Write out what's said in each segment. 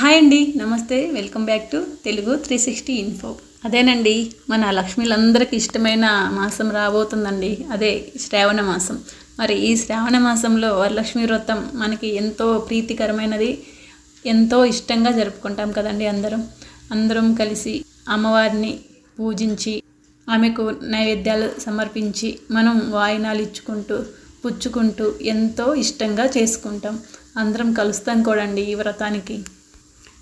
Hi అండి నమస్తే. Welcome back to Telugu three sixty info. అదేనండి మన లక్ష్మీలందరికీ ఇష్టమైన మాసం రాబోతుందండి. అదే శ్రావణ మాసం. మరి ఈ శ్రావణ మాసంలో వరలక్ష్మి వ్రతం మనకి ఎంతో ప్రీతికరమైనది ఎంతో ఇష్టంగా జరుపుకుంటాం కదండి అందరం. అందరం కలిసి అమ్మవారిని పూజించి ఆమెకు నైవేద్యాలు సమర్పించి మనం వాయినాలు ఇచ్చుకుంటూ పుచ్చుకుంటూ ఎంతో ఇష్టంగా చేసుకుంటాం. అందరం కలుస్తాం కూడా అండి ఈ వ్రతానికి.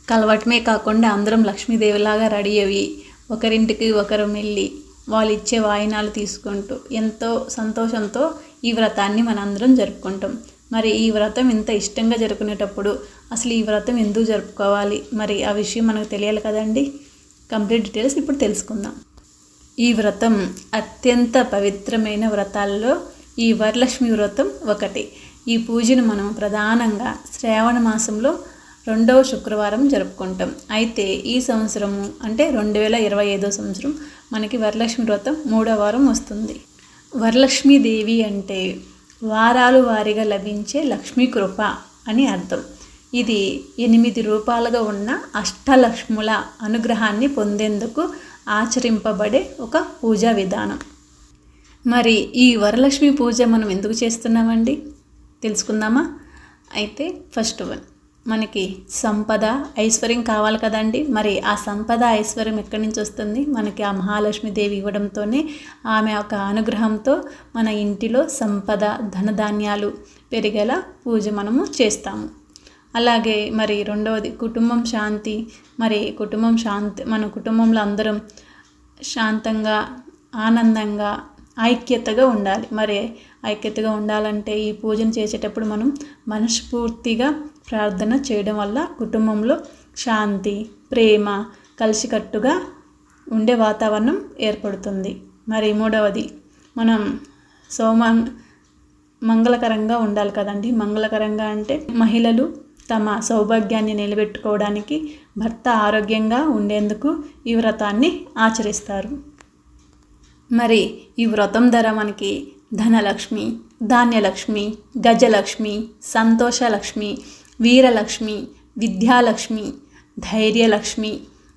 కలవటమే కాకుండా అందరం లక్ష్మీదేవిలాగా రెడీ అయ్యి ఒకరింటికి ఒకరు వెళ్ళి వాళ్ళు ఇచ్చే వాయినాలు తీసుకుంటూ ఎంతో సంతోషంతో ఈ వ్రతాన్ని మనందరం జరుపుకుంటాం. మరి ఈ వ్రతం ఇంత ఇష్టంగా జరుపుకునేటప్పుడు అసలు ఈ వ్రతం ఎందుకు జరుపుకోవాలి? మరి ఆ విషయం మనకు తెలియాలి కదండి? కంప్లీట్ డీటెయిల్స్ ఇప్పుడు తెలుసుకుందాం. ఈ వ్రతం అత్యంత పవిత్రమైన వ్రతాల్లో ఈ వరలక్ష్మి వ్రతం ఒకటి. ఈ పూజను మనం ప్రధానంగా శ్రావణ మాసంలో రెండవ శుక్రవారం జరుపుకుంటాం. అయితే ఈ సంవత్సరము అంటే రెండు వేల ఇరవై ఐదో సంవత్సరం మనకి వరలక్ష్మి వ్రతం మూడో వారం వస్తుంది. వరలక్ష్మీదేవి అంటే వారాలు వారీగా లభించే లక్ష్మీ కృప అని అర్థం. ఇది ఎనిమిది రూపాలుగా ఉన్న అష్టలక్ష్ముల అనుగ్రహాన్ని పొందేందుకు ఆచరింపబడే ఒక పూజా విధానం. మరి ఈ వరలక్ష్మి పూజ మనం ఎందుకు చేస్తున్నామండి? తెలుసుకుందామా? అయితే ఫస్ట్ వన్. మనకి సంపద ఐశ్వర్యం కావాలి కదండి. మరి ఆ సంపద ఐశ్వర్యం ఎక్కడి నుంచి వస్తుంది? మనకి ఆ మహాలక్ష్మీదేవి ఇవ్వడంతోనే ఆమె ఒక అనుగ్రహంతో మన ఇంటిలో సంపద ధనధాన్యాలు పెరిగేలా పూజ మనము చేస్తాము. అలాగే మరి రెండవది కుటుంబం శాంతి. మరి కుటుంబం శాంతి మన కుటుంబంలో అందరం శాంతంగా ఆనందంగా ఐక్యతగా ఉండాలి. మరి ఐక్యతగా ఉండాలంటే ఈ పూజను చేసేటప్పుడు మనం మనస్ఫూర్తిగా ప్రార్థన చేయడం వల్ల కుటుంబంలో శాంతి ప్రేమ కలిసికట్టుగా ఉండే వాతావరణం ఏర్పడుతుంది. మరి మూడవది మనం సోమం మంగళకరంగా ఉండాలి కదండి. మంగళకరంగా అంటే మహిళలు తమ సౌభాగ్యాన్ని నిలబెట్టుకోవడానికి భర్త ఆరోగ్యంగా ఉండేందుకు ఈ వ్రతాన్ని ఆచరిస్తారు. మరి ఈ వ్రతం ధర మనకి ధనలక్ష్మి ధాన్యలక్ష్మి గజలక్ష్మి సంతోషలక్ష్మి వీరలక్ష్మి విద్యాలక్ష్మి ధైర్యలక్ష్మి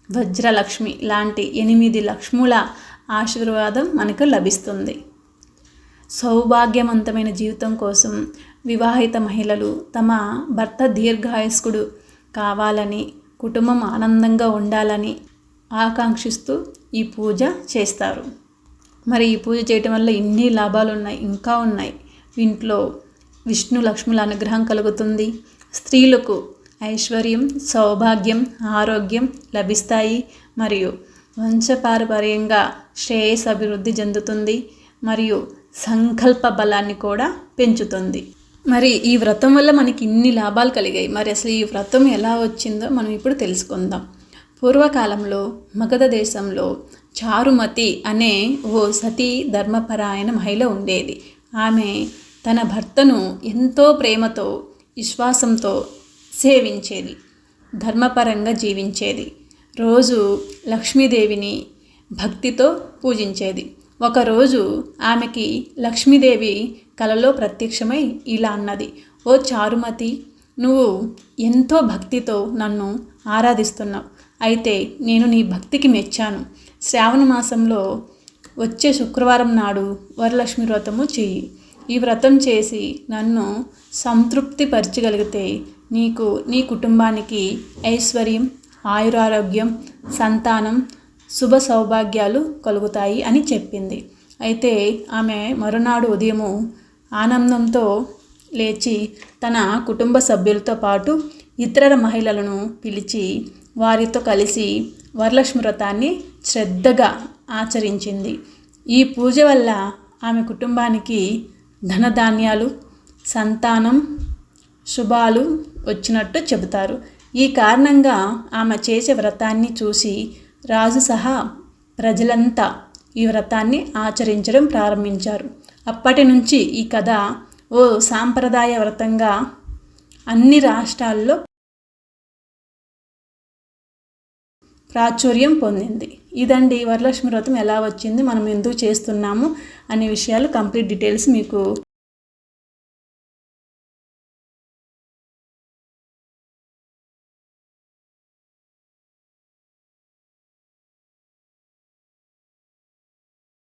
వజ్రలక్ష్మి లాంటి ఎనిమిది లక్ష్ముల ఆశీర్వాదం మనకు లభిస్తుంది. సౌభాగ్యవంతమైన జీవితం కోసం వివాహిత మహిళలు తమ భర్త దీర్ఘాయస్కుడు కావాలని కుటుంబం ఆనందంగా ఉండాలని ఆకాంక్షిస్తూ ఈ పూజ చేస్తారు. మరి ఈ పూజ చేయటం వల్ల ఇన్ని లాభాలు ఉన్నాయి ఇంకా ఉన్నాయి. ఇంట్లో విష్ణు లక్ష్ముల అనుగ్రహం కలుగుతుంది. స్త్రీలకు ఐశ్వర్యం సౌభాగ్యం ఆరోగ్యం లభిస్తాయి. మరియు వంశపారపర్యంగా శ్రేయస్ అభివృద్ధి చెందుతుంది. మరియు సంకల్ప బలాన్ని కూడా పెంచుతుంది. మరి ఈ వ్రతం వల్ల మనకి ఇన్ని లాభాలు కలిగాయి. మరి అసలు ఈ వ్రతం ఎలా వచ్చిందో మనం ఇప్పుడు తెలుసుకుందాం. పూర్వకాలంలో మగధ దేశంలో చారుమతి అనే ఓ సతీ ధర్మపరాయణ మహిళ ఉండేది. ఆమె తన భర్తను ఎంతో ప్రేమతో విశ్వాసంతో సేవించేది. ధర్మపరంగా జీవించేది. రోజు లక్ష్మీదేవిని భక్తితో పూజించేది. ఒకరోజు ఆమెకి లక్ష్మీదేవి కలలో ప్రత్యక్షమై ఇలా అన్నది ఓ చారుమతి నువ్వు ఎంతో భక్తితో నన్ను ఆరాధిస్తున్నావు. అయితే నేను నీ భక్తికి మెచ్చాను. శ్రావణ మాసంలో వచ్చే శుక్రవారం నాడు వరలక్ష్మి వ్రతము చెయ్యి. ఈ వ్రతం చేసి నన్ను సంతృప్తి పరచగలిగితే నీకు నీ కుటుంబానికి ఐశ్వర్యం ఆయురారోగ్యం సంతానం శుభ సౌభాగ్యాలు కలుగుతాయి అని చెప్పింది. అయితే ఆమె మరునాడు ఉదయము ఆనందంతో లేచి తన కుటుంబ సభ్యులతో పాటు ఇతర మహిళలను పిలిచి వారితో కలిసి వరలక్ష్మి వ్రతాన్ని శ్రద్ధగా ఆచరించింది. ఈ పూజ వల్ల ఆమె కుటుంబానికి ధనధాన్యాలు సంతానం శుభాలు వచ్చినట్టు చెబుతారు. ఈ కారణంగా ఆమె చేసే వ్రతాన్ని చూసి రాజు సహా ప్రజలంతా ఈ వ్రతాన్ని ఆచరించడం ప్రారంభించారు. అప్పటి నుంచి ఈ కథ ఓ సాంప్రదాయ వ్రతంగా అన్ని రాష్ట్రాల్లో ప్రాచుర్యం పొందింది. ఇదండి వరలక్ష్మి వ్రతం ఎలా వచ్చింది మనం ఎందుకు చేస్తున్నాము అనే విషయాలు కంప్లీట్ డీటెయిల్స్ మీకు